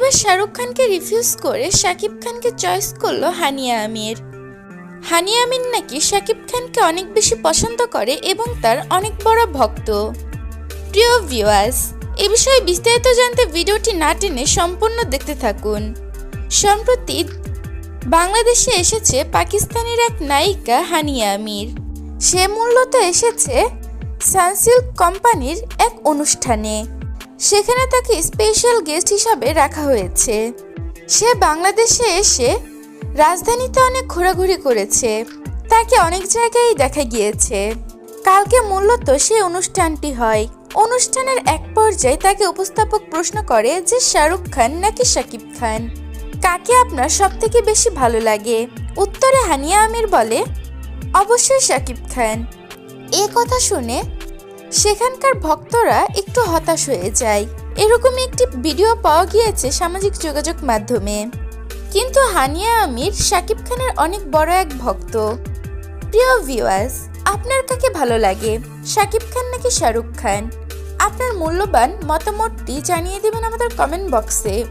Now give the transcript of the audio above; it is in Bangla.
এবার শাহরুখ খানকে রিফিউজ করে শাকিব খানকে চয়েস করল হানিয়া আমির। হানিয়া আমির নাকি শাকিব খানকে অনেক বেশি পছন্দ করে এবং তার অনেক বড় ভক্ত। প্রিয় ভিউয়ার্স এ বিষয়ে বিস্তারিত জানতে ভিডিওটি না টেনে সম্পূর্ণ দেখতে থাকুন। সম্প্রতি বাংলাদেশে এসেছে পাকিস্তানের এক নায়িকা হানিয়া আমির। সে মূলত এসেছে সানসিল্ক কোম্পানির এক অনুষ্ঠানে। সেখানে তাকে স্পেশাল গেস্ট হিসাবে রাখা হয়েছে। সে বাংলাদেশে এসে রাজধানীতে অনেক ঘোরাঘুরি করেছে। তাকে অনেক জায়গায় দেখা গিয়েছে। কালকে মূলত সেই অনুষ্ঠানটি হয়। অনুষ্ঠানের এক পর্যায়ে তাকে উপস্থাপক প্রশ্ন করে যে শাহরুখ খান নাকি শাকিব খান? কাকে আপনার সব থেকে বেশি ভালো লাগে? উত্তরে হানিয়া আমির বলে, অবশ্যই শাকিব খান। এ কথা শুনে সেখানকার ভক্তরা একটু হতাশ হয়ে যায়। এরকমই একটি ভিডিও পাওয়া গিয়েছে সামাজিক যোগাযোগ মাধ্যমে। কিন্তু হানিয়া আমির শাকিব খানের অনেক বড় এক ভক্ত। প্রিয় ভিউয়ার্স আপনার কাকে ভালো লাগে? শাকিব খান নাকি শাহরুখ খান? আপনার মূল্যবান মতামতটি জানিয়ে দেবেন আমাদের কমেন্ট বক্সে